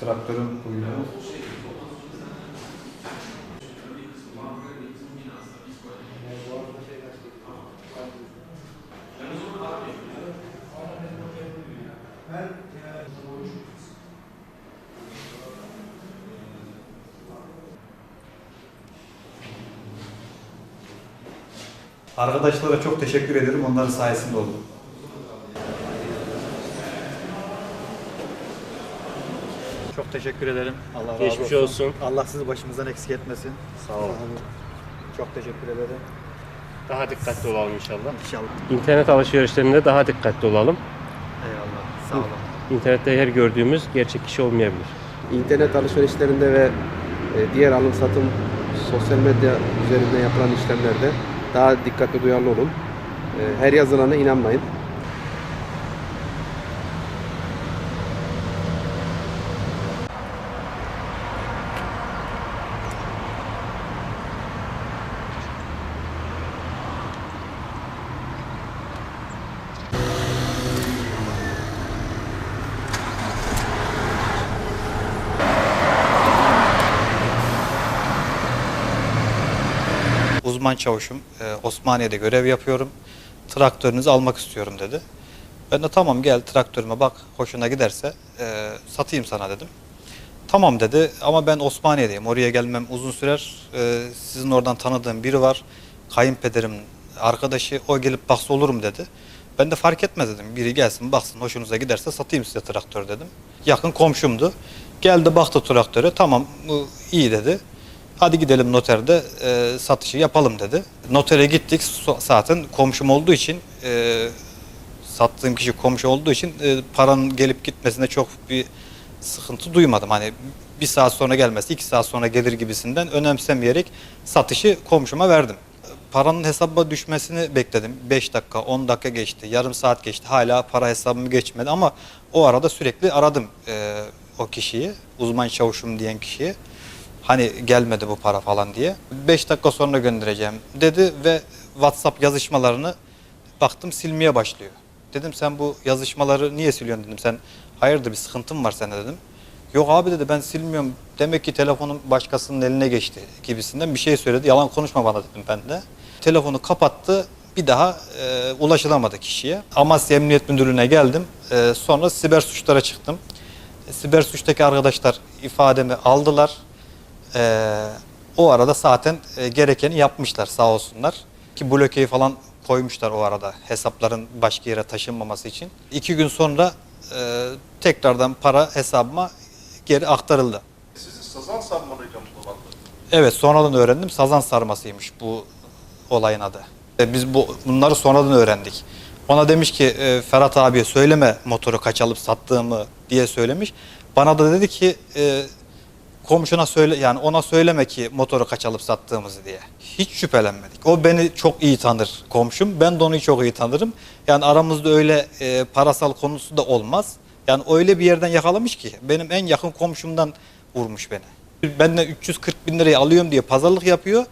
traktörün kuyruğu. Arkadaşlara çok teşekkür ederim. Onların sayesinde oldu. Çok teşekkür ederim. Allah razı Geçmiş olsun. olsun. Allah sizi başımızdan eksik etmesin. Sağ olun. Çok teşekkür ederim. Daha dikkatli olalım inşallah. İnşallah. İnternet alışverişlerinde daha dikkatli olalım. Eyvallah. Sağ olun. İnternette her gördüğümüz gerçek kişi olmayabilir. İnternet alışverişlerinde ve e, diğer alım satım sosyal medya üzerinden yapılan işlemlerde daha dikkatli duyarlı olun. E, Her yazılana inanmayın. Uzman çavuşum e, Osmaniye'de görev yapıyorum. Traktörünüzü almak istiyorum dedi. Ben de tamam gel traktörüme bak hoşuna giderse e, satayım sana dedim. Tamam dedi ama ben Osmaniye'deyim. Oraya gelmem uzun sürer. E, sizin oradan tanıdığım biri var. Kayınpederimin arkadaşı o gelip baksa olur mu dedi. Ben de fark etmez dedim. Biri gelsin baksın hoşunuza giderse satayım size traktör dedim. Yakın komşumdu. Geldi baktı traktöre tamam bu iyi dedi. Hadi gidelim noterde e, satışı yapalım dedi. Notere gittik zaten komşum olduğu için e, sattığım kişi komşu olduğu için e, paranın gelip gitmesine çok bir sıkıntı duymadım. Hani bir saat sonra gelmesi, iki saat sonra gelir gibisinden önemsemeyerek satışı komşuma verdim. Paranın hesaba düşmesini bekledim. 5 dakika, 10 dakika geçti, yarım saat geçti. Hala para hesabımı geçmedi ama o arada sürekli aradım e, o kişiyi, uzman çavuşum diyen kişiyi. Hani gelmedi bu para falan diye. 5 dakika sonra göndereceğim dedi ve WhatsApp yazışmalarını baktım silmeye başlıyor. Dedim sen bu yazışmaları niye siliyorsun dedim. Sen hayırdır bir sıkıntın var sende dedim. Yok abi dedi ben silmiyorum. Demek ki telefonum başkasının eline geçti gibisinden bir şey söyledi. Yalan konuşma bana dedim ben de. Telefonu kapattı. Bir daha e, ulaşılamadı kişiye. Amasya Emniyet Müdürlüğü'ne geldim. E, sonra siber suçlara çıktım. E, siber suçtaki arkadaşlar ifademi aldılar. Ee, o arada zaten e, gerekeni yapmışlar sağ olsunlar. Ki blokeyi falan koymuşlar o arada hesapların başka yere taşınmaması için. İki gün sonra e, tekrardan para hesabıma geri aktarıldı. Sizi sazan sarmalıyla mı dolandırdı? Evet sonradan öğrendim sazan sarmasıymış bu olayın adı. E, Biz bu bunları sonradan öğrendik. Ona demiş ki e, Ferhat abiye söyleme motoru kaç alıp sattığımı diye söylemiş. Bana da dedi ki e, komşuna söyle yani ona söyleme ki motoru kaç alıp sattığımızı diye. Hiç şüphelenmedik. O beni çok iyi tanır komşum. Ben de onu çok iyi tanırım. Yani aramızda öyle e, parasal konusu da olmaz. Yani öyle bir yerden yakalamış ki benim en yakın komşumdan vurmuş beni. Benden 340 bin liraya alıyorum diye pazarlık yapıyor.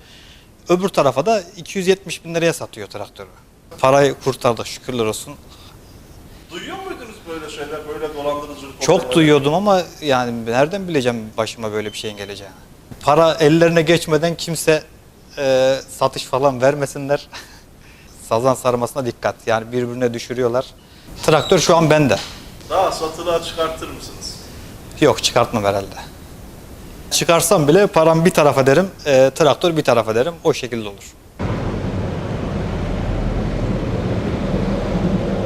Öbür tarafa da 270 bin liraya satıyor traktörü. Parayı kurtardık şükürler olsun. Duyuyor muydunuz böyle şeyler, böyle dolandırıcılık Çok duyuyordum ama yani nereden bileceğim başıma böyle bir şeyin geleceğini. Para ellerine geçmeden kimse e, satış falan vermesinler. Sazan sarmasına dikkat. Yani birbirine düşürüyorlar. Traktör şu an bende. Daha satılığa çıkartır mısınız? Yok çıkartmam herhalde. Çıkarsam bile param bir tarafa derim, e, traktör bir tarafa derim. O şekilde olur.